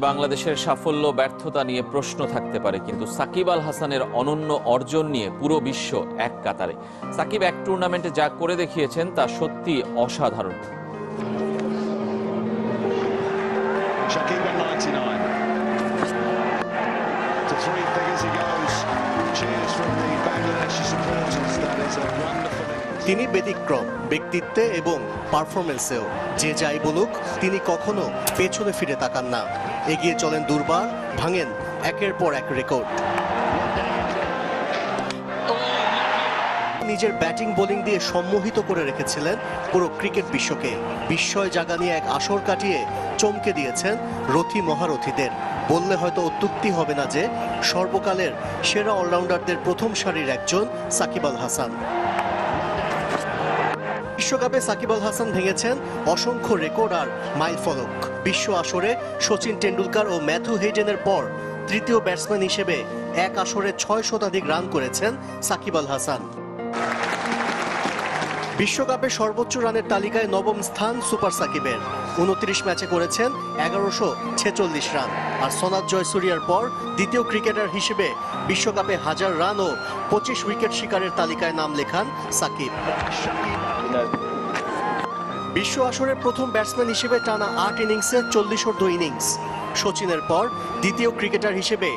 বাংলাদেশের সাফল্য, ব্যর্থতা নিয়ে প্রশ্ন থাকতে পারে, কিন্তু সাকিব আল হাসানের অনন্য অর্জন নিয়ে পুরো বিশ্ব এক কাতারে সাকিব এক টুর্নামেন্টে যা করে দেখিয়েছেন, তা সত্যি অসাধারণ Shakib at 99. To three figures he goes. Cheers from the Bangladeshi supporters. That is a wonderful. তিনি ব্যতিক্রম ব্যক্তিত্বে এবং পারফরমেন্সেও যে যাই বলুক, তিনি কখনো পেছনে ফিরে তাকান না। এগিয়ে চলেন দুর্বার, ভাঙেন একের পর এক রেকর্ড নিজের ব্যাটিং, বোলিং দিয়ে সম্মোহিত করে রেখেছিলেন পুরো ক্রিকেট বিশ্বকে। বিস্ময় জাগা নিয়ে এক আসর কাটিয়ে চমকে দিয়েছেন রথী মহারথীদের। বললে হয়তো অত্যুক্তি হবে না যে, সর্বকালের সেরা অলরাউন্ডারদের প্রথম সারির একজন সাকিব আল হাসান। বিশ্বকাপে সাকিব আল হাসান ভেঙেছেন অসংখ্য রেকর্ড আর মাইল ফলক। বিশ্ব আসরে সচিন টেন্ডুলকার ও ম্যাথু হেডেনের পর তৃতীয় ব্যাটসম্যান হিসেবে এক আসরে ছয় শতাধিক রান করেছেন সাকিব আল হাসান। বিশ্বকাপে সর্বোচ্চ রানের তালিকায় নবম স্থান সুপার সাকিবের। উনত্রিশ ম্যাচে করেছেন এগারোশো ছেচল্লিশ রান। আর সোনাদ জয়সুরিয়ার পর দ্বিতীয় ক্রিকেটার হিসেবে বিশ্বকাপে হাজার রান ও পঁচিশ উইকেট শিকারের তালিকায় নাম লেখান সাকিব। বিশ্ব আসরের প্রথম ব্যাটসম্যান হিসেবে টানা আট ইনিংসে চল্লিশ অর্ধ ইনিংস। সচিনের পর দ্বিতীয় ক্রিকেটার হিসেবে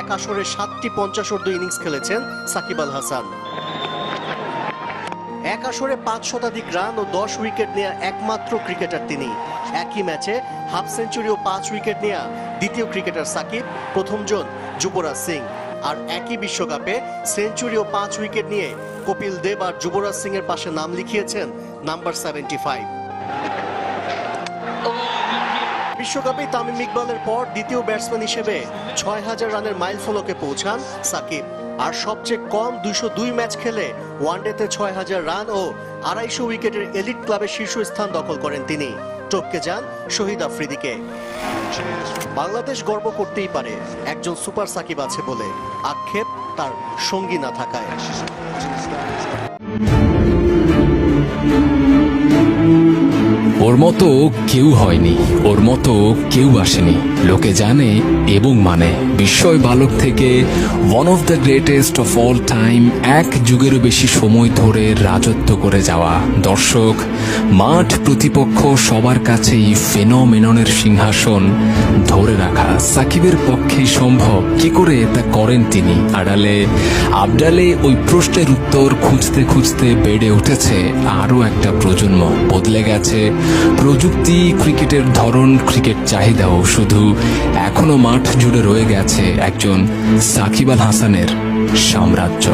এক আসরে সাতটি পঞ্চাশ অর্ধ ইনিংস খেলেছেন সাকিব আল হাসান। এক আসরে পাঁচ শতাধিক রান ও দশ উইকেট নেয়া একমাত্র ক্রিকেটার তিনি। একই ম্যাচে হাফ সেঞ্চুরি ও পাঁচ উইকেট নেয়া দ্বিতীয় ক্রিকেটার সাকিব, প্রথমজন যুবরাজ সিং। আর একই বিশ্বকাপে সেঞ্চুরি ও পাঁচ উইকেট নিয়ে কপিল দেব আর যুবরাজ সিং এর পাশে নাম লিখিয়েছেন নাম্বার সেভেন্টি ফাইভ। বিশ্বকাপে তামিম ইকবালের পর দ্বিতীয় ব্যাটসম্যান হিসেবে ছয় হাজার রানের মাইল ফলকে পৌঁছান সাকিব। আর সবচেয়ে কম দুইশো দুই ম্যাচ খেলে ওয়ানডেতে ছয় হাজার রান ও আড়াইশো উইকেটের এলিট ক্লাবের শীর্ষস্থান দখল করেন তিনি। টপকে যান শহীদ আফ্রিদিকে। বাংলাদেশ গর্ব করতেই পারে, একজন সুপার সাকিব আছে বলে। আক্ষেপ তার সঙ্গী না থাকায়। ওর মতো কেউ হয়নি, ওর মতো কেউ আসেনি। লোকে জানে এবং মানে। বিস্ময় বালক থেকে one of the greatest of all time এক যুগেরও বেশি সময় ধরে রাজত্ব করে যাওয়া। দর্শক, মাঠ প্রতিপক্ষ সবার কাছেই ফেনোমেননের সিংহাসন ধরে সাকিবের পক্ষেই সম্ভব। কি করে তা করেন তিনি? আড়ালে, আবডালে ওই প্রশ্নের উত্তর খুঁজতে খুঁজতে বেড়ে উঠেছে আরও একটা প্রজন্ম। বদলে গেছে প্রযুক্তি, ক্রিকেটের ধরন, ক্রিকেট চাহিদাও। শুধু এখনও মাঠ জুড়ে রয়ে গেছে একজন সাকিব আল হাসানের সাম্রাজ্য।